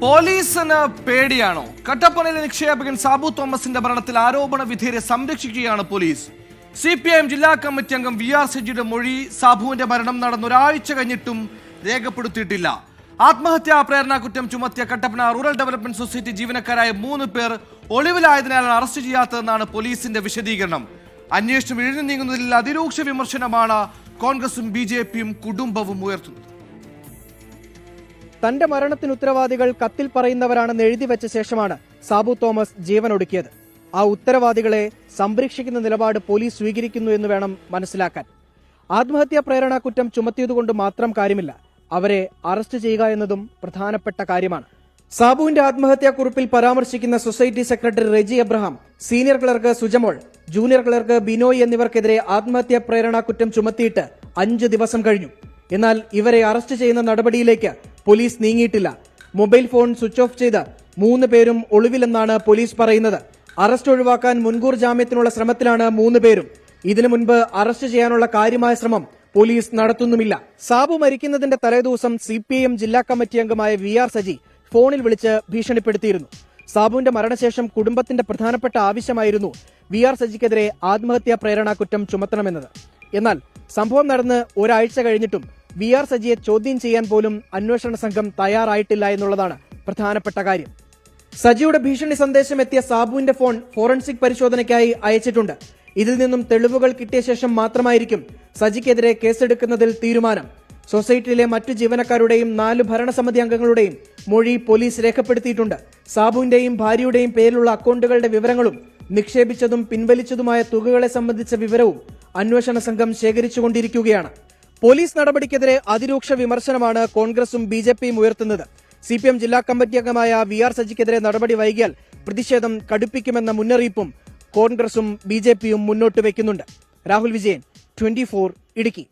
പോലീസിന് പേടിയാണോ? കട്ടപ്പനയിലെ നിക്ഷേപകൻ സാബു തോമസിന്റെ മരണത്തിൽ ആരോപണ വിധേയരെ സംരക്ഷിക്കുകയാണ് police. C P I M ജില്ലാ കമ്മിറ്റി അംഗം വി ആർ സജിയുടെ മൊഴി സാബുവിന്റെ മരണം നടന്ന ഒരാഴ്ച കഴിഞ്ഞിട്ടും രേഖപ്പെടുത്തിയിട്ടില്ല. ആത്മഹത്യാ പ്രേരണ കുറ്റം ചുമത്തിയ കട്ടപ്പന റൂറൽ ഡെവലപ്മെന്റ് സൊസൈറ്റി ജീവനക്കാരായ മൂന്ന് പേർ ഒളിവിലായതിനാലാണ് അറസ്റ്റ് ചെയ്യാത്തതെന്നാണ് പോലീസിന്റെ വിശദീകരണം. അന്വേഷണം ഇഴഞ്ഞു നീങ്ങുന്നതിൽ അതിരൂക്ഷ വിമർശനമാണ് കോൺഗ്രസും ബി ജെ പിയും കുടുംബവും ഉയർത്തുന്നത്. തന്റെ മരണത്തിന് ഉത്തരവാദികൾ കത്തിൽ പറയുന്നവരാണെന്ന് എഴുതി വെച്ച ശേഷമാണ് സാബു തോമസ് ജീവനൊടുക്കിയത് ആ ഉത്തരവാദികളെ സംരക്ഷിക്കുന്ന നിലപാട് പോലീസ് സ്വീകരിക്കുന്നു എന്ന് വേണം മനസ്സിലാക്കാൻ. ആത്മഹത്യാ പ്രേരണ കുറ്റം ചുമത്തിയതുകൊണ്ട് മാത്രം കാര്യമില്ല. അവരെ അറസ്റ്റ് ചെയ്യുക എന്നതും പ്രധാനപ്പെട്ട കാര്യമാണ്. സാബുവിന്റെ ആത്മഹത്യാ കുറിപ്പിൽ പരാമർശിക്കുന്ന society secretary Reji Abraham senior clerk Sujamol junior clerk Binoy എന്നിവർക്കെതിരെ ആത്മഹത്യാ പ്രേരണ കുറ്റം ചുമത്തിയിട്ട് അഞ്ച് ദിവസം കഴിഞ്ഞു. എന്നാൽ ഇവരെ അറസ്റ്റ് ചെയ്യുന്ന നടപടിയിലേക്ക് പോലീസ് നീങ്ങിയിട്ടില്ല. മൊബൈൽ ഫോൺ സ്വിച്ച് ഓഫ് ചെയ്ത് മൂന്ന് പേരും ഒളിവിലെന്നാണ് പോലീസ് പറയുന്നത്. അറസ്റ്റ് ഒഴിവാക്കാൻ മുൻകൂർ ജാമ്യത്തിനുള്ള ശ്രമത്തിലാണ് മൂന്ന് പേരും. ഇതിനു മുൻപ് അറസ്റ്റ് ചെയ്യാനുള്ള കാര്യമായ ശ്രമം പോലീസ് നടത്തുന്നുമില്ല. സാബു മരിക്കുന്നതിന്റെ തലേദിവസം സി പി എം ജില്ലാ കമ്മിറ്റി അംഗമായ വി ആർ സജി ഫോണിൽ വിളിച്ച് ഭീഷണിപ്പെടുത്തിയിരുന്നു. സാബുവിന്റെ മരണശേഷം കുടുംബത്തിന്റെ പ്രധാനപ്പെട്ട ആവശ്യമായിരുന്നു വി ആർ സജിക്കെതിരെ ആത്മഹത്യാ പ്രേരണ കുറ്റം ചുമത്തണമെന്നത്. എന്നാൽ സംഭവം നടന്ന് ഒരാഴ്ച കഴിഞ്ഞിട്ടും വി ആർ സജിയെ ചോദ്യം ചെയ്യാൻ പോലും അന്വേഷണ സംഘം തയ്യാറായിട്ടില്ല എന്നുള്ളതാണ് പ്രധാനപ്പെട്ട കാര്യം. സജിയുടെ ഭീഷണി സന്ദേശം എത്തിയ സാബുവിന്റെ ഫോൺ ഫോറൻസിക് പരിശോധനയ്ക്കായി അയച്ചിട്ടുണ്ട്. ഇതിൽ നിന്നും തെളിവുകൾ കിട്ടിയ ശേഷം മാത്രമായിരിക്കും സജിക്കെതിരെ കേസെടുക്കുന്നതിൽ തീരുമാനം. സൊസൈറ്റിയിലെ മറ്റു ജീവനക്കാരുടെയും നാല് ഭരണസമിതി അംഗങ്ങളുടെയും മൊഴി പോലീസ് രേഖപ്പെടുത്തിയിട്ടുണ്ട്. സാബുവിന്റെയും ഭാര്യയുടെയും പേരിലുള്ള അക്കൗണ്ടുകളുടെ വിവരങ്ങളും നിക്ഷേപിച്ചതും പിൻവലിച്ചതുമായ തുകകളെ സംബന്ധിച്ച വിവരവും അന്വേഷണ സംഘം ശേഖരിച്ചുകൊണ്ടിരിക്കുകയാണ്. പോലീസ് നടപടിക്കെതിരെ അതിരൂക്ഷ വിമർശനമാണ് കോൺഗ്രസും ബി ജെ പിയും ഉയർത്തുന്നത്. സി പി എം ജില്ലാ കമ്മിറ്റി അംഗമായ വി ആർ സജിക്കെതിരെ നടപടി വൈകിയാൽ പ്രതിഷേധം കടുപ്പിക്കുമെന്ന മുന്നറിയിപ്പും കോൺഗ്രസും ബി ജെ പിയും മുന്നോട്ട് വയ്ക്കുന്നുണ്ട്. രാഹുൽ വിജയൻ ട്വന്റി ഇടുക്കി.